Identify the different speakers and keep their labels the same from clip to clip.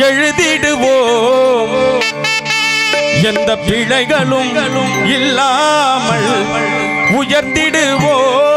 Speaker 1: எழுதிடுவோம். எந்த பிழைகளும் இல்லாமல் உயர்த்திடுவோம்.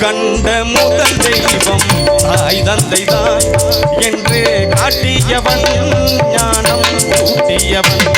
Speaker 1: கண்ட முதல் தெய்வம் தாய் தந்தை தான் என்று காட்டியவன் ஞானம் கூட்டியவன்.